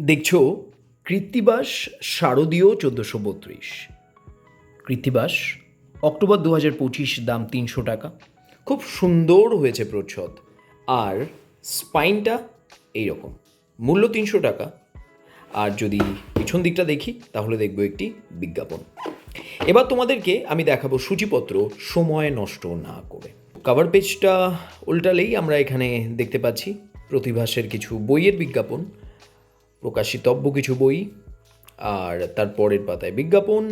দেখছ কৃত্তিবাস শারদীয় চোদ্দোশো বত্রিশ। কৃত্তিবাস, অক্টোবর দু হাজার পঁচিশ দাম তিনশো টাকা। খুব সুন্দর হয়েছে প্রচ্ছদ। আর স্পাইনটা এইরকম, মূল্য তিনশো টাকা। আর যদি পিছন দিকটা দেখি, তাহলে দেখব একটি বিজ্ঞাপন। এবার তোমাদেরকে আমি দেখাবো সূচিপত্র সময় নষ্ট না করে। কাভার পেজটা উল্টালেই আমরা এখানে দেখতে পাচ্ছি প্রতিভাসের কিছু বইয়ের বিজ্ঞাপন। প্রকাশিতব্য কিছু বই, আর তারপরের পাতায় বিজ্ঞাপন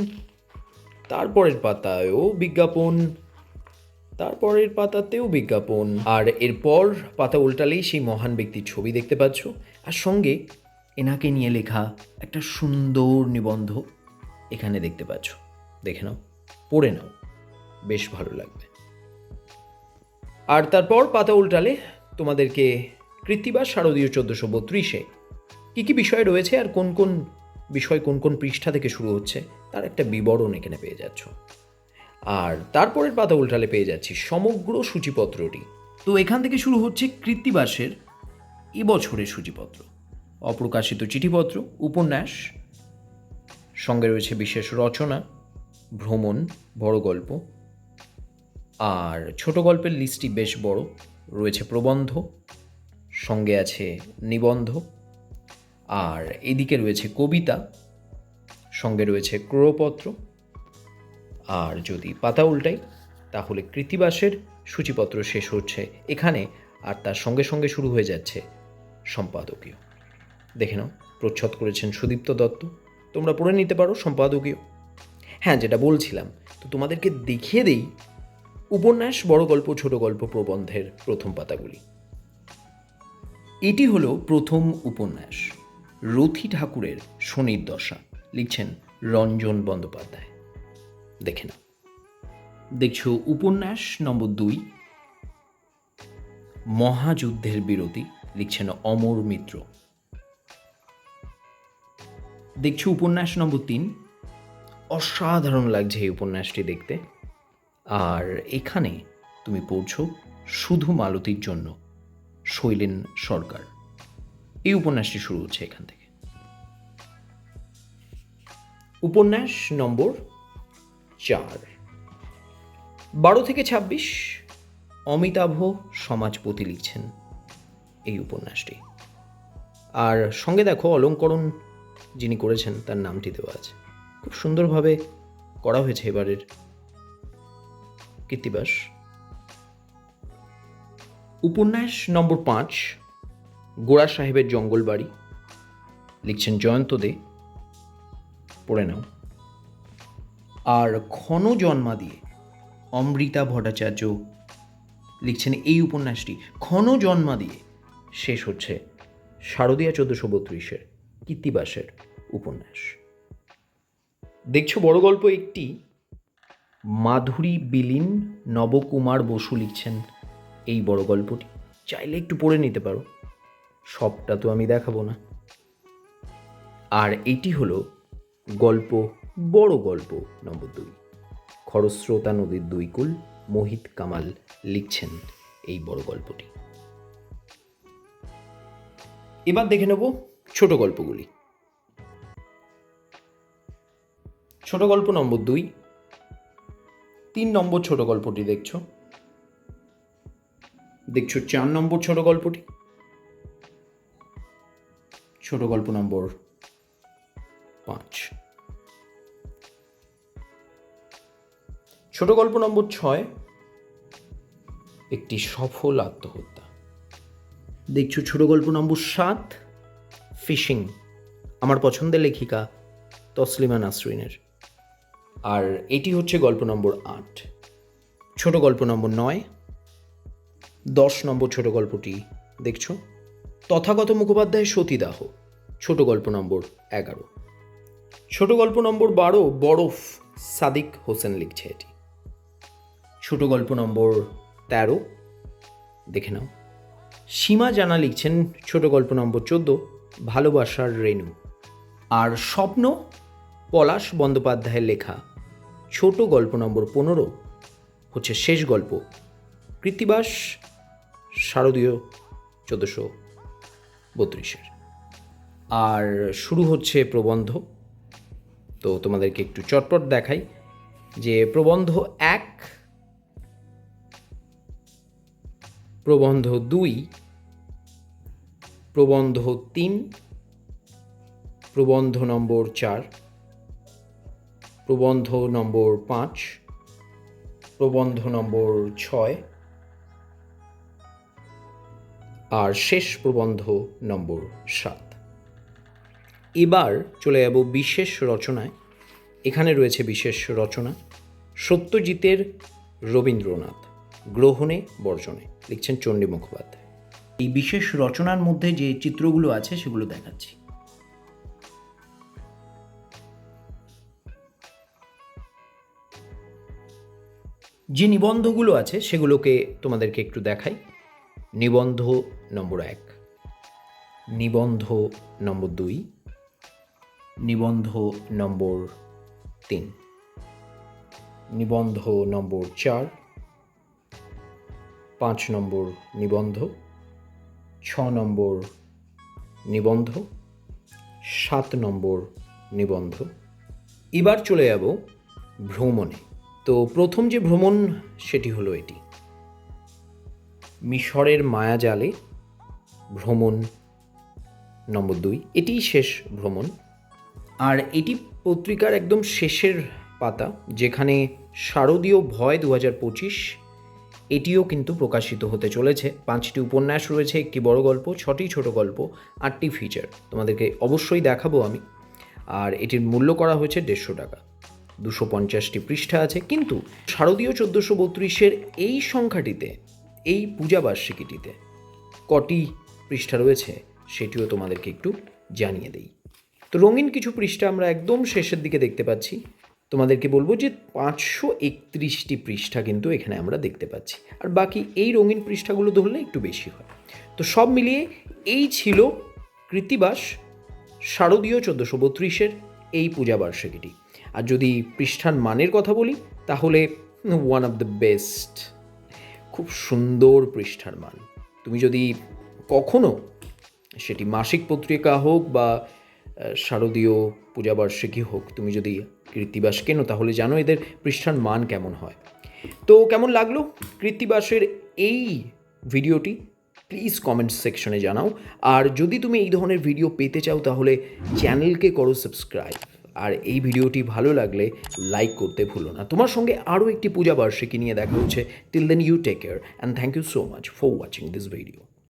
তারপরের পাতায়ও বিজ্ঞাপন তারপরের পাতাতেও বিজ্ঞাপন। আর এরপর পাতা উল্টালেই সেই মহান ব্যক্তির ছবি দেখতে পাচ্ছ। আর সঙ্গে এনাকে নিয়ে লেখা একটা সুন্দর নিবন্ধ এখানে দেখতে পাচ্ছ। দেখে নাও, পড়ে নাও, বেশ ভালো লাগবে। আর তারপর পাতা উল্টালে তোমাদেরকে কৃত্তিবাস শারদীয় চোদ্দোশো বত্রিশে কী কী বিষয় রয়েছে আর কোন কোন বিষয়, কোন কোন পৃষ্ঠা থেকে শুরু হচ্ছে, তার একটা বিবরণ এখানে পেয়ে যাচ্ছ। আর তারপরের পাতা উল্টালে পেয়ে যাচ্ছি সমগ্র সূচিপত্রটি। তো এখান থেকে শুরু হচ্ছে কৃত্তিবাসের এবছরের সূচিপত্র। অপ্রকাশিত চিঠিপত্র, উপন্যাস, সঙ্গে রয়েছে বিশেষ রচনা, ভ্রমণ, বড় গল্প, আর ছোট গল্পের লিস্টটি বেশ বড়, রয়েছে প্রবন্ধ, সঙ্গে আছে নিবন্ধ আর এদিকে রয়েছে কবিতা, সঙ্গে রয়েছে ক্রোপত্র আর যদি পাতা উল্টাই, তাহলে কৃতিবাসের সূচিপত্র শেষ হচ্ছে এখানে, আর তার সঙ্গে সঙ্গে শুরু হয়ে যাচ্ছে সম্পাদকীয়। দেখে নাও, প্রচ্ছদ করেছেন সুদীপ্ত দত্ত। তোমরা পড়ে নিতে পারো সম্পাদকীয়। হ্যাঁ যেটা বলছিলাম, তো তোমাদেরকে দেখিয়ে দেই উপন্যাস, বড় গল্প, ছোট গল্প প্রবন্ধের প্রথম পাতাগুলি। এটি হলো প্রথম উপন্যাস। রথী ঠাকুরের শনির দশা লিখছেন রঞ্জন বন্দ্যোপাধ্যায়। দেখে নাও। দেখছ উপন্যাস নম্বর দুই। মহাযুদ্ধের বিরতি, লিখছেন অমর মিত্র। দেখছ উপন্যাস নম্বর তিন। অসাধারণ লাগছে এই উপন্যাসটি দেখতে। আর এখানে তুমি পড়ছ শুধু মালতীর জন্য, শৈলেন সরকার। এই উপন্যাসটি শুরু হচ্ছে এখান থেকে। উপন্যাস নম্বর চার। বারো থেকে ছাব্বিশ অমিতাভ সমাজপতি লিখছেন এই উপন্যাসটি। আর সঙ্গে দেখো অলঙ্করণ যিনি করেছেন, তার নামটি দেওয়া আছে। খুব সুন্দরভাবে করা হয়েছে এবারের কীর্তিবাস। উপন্যাস নম্বর পাঁচ গোড়া সাহেবের জঙ্গল বাড়ি। লিখছেন জয়ন্ত দে। পড়ে নাও। আর ক্ষণ জন্মা দিয়ে অমৃতা ভট্টাচার্য লিখছেন এই উপন্যাসটি। ক্ষণ জন্মা দিয়ে শেষ হচ্ছে শারদীয়া চোদ্দশো বত্রিশের কীর্তিবাসের উপন্যাস। দেখছ বড় গল্প একটি? মাধুরী বিলীন নবকুমার বসু লিখছেন এই বড় গল্পটি। চাইলে একটু পড়ে নিতে পারো। সবটা তো আমি দেখাবো না। আর এটি হলো গল্প, বড় গল্প নম্বর দুই। খরস্রোতা নদীর দুই কুল মোহিত কামাল লিখছেন এই বড় গল্পটি। এবার দেখে নেব ছোট গল্পগুলি। ছোট গল্প নম্বর দুই। তিন নম্বর ছোট গল্পটি দেখছ? দেখছ চার নম্বর ছোট গল্পটি? ছোট গল্প নম্বর পাঁচ। ছোট গল্প নম্বর ছয়, একটি সফল আত্মহত্যা। দেখছ ছোট গল্প নম্বর সাত, ফিশিং, আমার পছন্দের লেখিকা তসলিমা নাসরিনের। আর এটি হচ্ছে গল্প নম্বর আট। ছোট গল্প নম্বর নয়, দশ নম্বর ছোট গল্পটি দেখছ? তথাগত মুখোপাধ্যায় সতীদাহ। ছোট গল্প নম্বর এগারো। ছোট গল্প নম্বর বারো বরফ সাদিক হোসেন লিখছে এটি। ছোট গল্প নম্বর তেরো, দেখে নাও। সীমা জানা লিখছেন ছোট গল্প নম্বর চোদ্দ, ভালোবাসার রেণু। আর স্বপ্ন, পলাশ বন্দ্যোপাধ্যায়ের লেখা ছোট গল্প নম্বর পনেরো হচ্ছে শেষ গল্প। কৃত্তিবাস, শারদীয় চোদ্দোশো বত্রিশের। আর শুরু হচ্ছে প্রবন্ধ। তো তোমাদেরকে একটু চটপট দেখাই যে প্রবন্ধ এক, প্রবন্ধ দুই, প্রবন্ধ তিন, প্রবন্ধ নম্বর চার, প্রবন্ধ নম্বর পাঁচ, প্রবন্ধ নম্বর ছয়, আর শেষ প্রবন্ধ নম্বর সাত। এবার চলে যাব বিশেষ রচনায়। এখানে রয়েছে বিশেষ রচনা। সত্যজিতের রবীন্দ্রনাথ, গ্রহণে, বর্জনে। লিখছেন চণ্ডী মুখোপাধ্যায়। এই বিশেষ রচনার মধ্যে যে চিত্রগুলো আছে সেগুলো দেখাচ্ছি। যে নিবন্ধগুলো আছে সেগুলোকে তোমাদেরকে একটু দেখাই। নিবন্ধ নম্বর এক, নিবন্ধ নম্বর দুই নিবন্ধ নম্বর তিন। নিবন্ধ নম্বর চার। পাঁচ নম্বর নিবন্ধ। ছ নম্বর নিবন্ধ। সাত নম্বর নিবন্ধ। এবার চলে যাব ভ্রমণে। তো প্রথম যে ভ্রমণ, সেটি হলো এটি। মিশরের মায়াজালে ভ্রমণ নম্বর দুই। এটিই শেষ ভ্রমণ। আর এটি পত্রিকার একদম শেষের পাতা, যেখানে শারদীয় ভয় দু হাজার পঁচিশ, এটিও কিন্তু প্রকাশিত হতে চলেছে। পাঁচটি উপন্যাস রয়েছে, একটি বড় গল্প, ছটি ছোট গল্প, আটটি ফিচার তোমাদেরকে অবশ্যই দেখাবো আমি। আর এটির মূল্য করা হয়েছে দেড়শো টাকা। দুশো পঞ্চাশটি পৃষ্ঠা আছে, কিন্তু শারদীয় চোদ্দোশো বত্রিশের এই সংখ্যাটিতে, এই পূজা বার্ষিকীটিতে কটি পৃষ্ঠা রয়েছে, সেটিও তোমাদেরকে একটু জানিয়ে দেই। তো রঙিন কিছু পৃষ্ঠা আমরা একদম শেষের দিকে দেখতে পাচ্ছি। তোমাদেরকে বলব যে পাঁচশো একত্রিশটি পৃষ্ঠা কিন্তু এখানে আমরা দেখতে পাচ্ছি। আর বাকি এই রঙিন পৃষ্ঠাগুলো ধরলে একটু বেশি হয়। তো সব মিলিয়ে এই ছিল কৃতিবাস শারদীয় চোদ্দোশো বত্রিশের এই পূজা বার্ষিকীটি আর যদি পৃষ্ঠার মানের কথা বলি, তাহলে ওয়ান অফ দ্য বেস্ট খুব সুন্দর পৃষ্ঠার মান। তুমি যদি কখনো সেটি মাসিক পত্রিকা হোক বা শারদীয় পূজাবার্ষিকী হোক, তুমি যদি কৃত্তিবাস কেনো, তাহলে জানো এদের পৃষ্ঠার মান কেমন হয়। তো কেমন লাগল কৃত্তিবাসের এই ভিডিওটি? প্লিজ কমেন্ট সেকশনে জানাও। আর যদি তুমি এই ধরনের ভিডিও পেতে চাও, তাহলে চ্যানেলকে করো সাবস্ক্রাইব আর এই ভিডিওটি ভালো লাগলে লাইক করতে ভুলো না। তোমার সঙ্গে আরও একটি পূজা বার্ষিকী নিয়ে দেখা হচ্ছে। Till then you take care and thank you so much for watching this video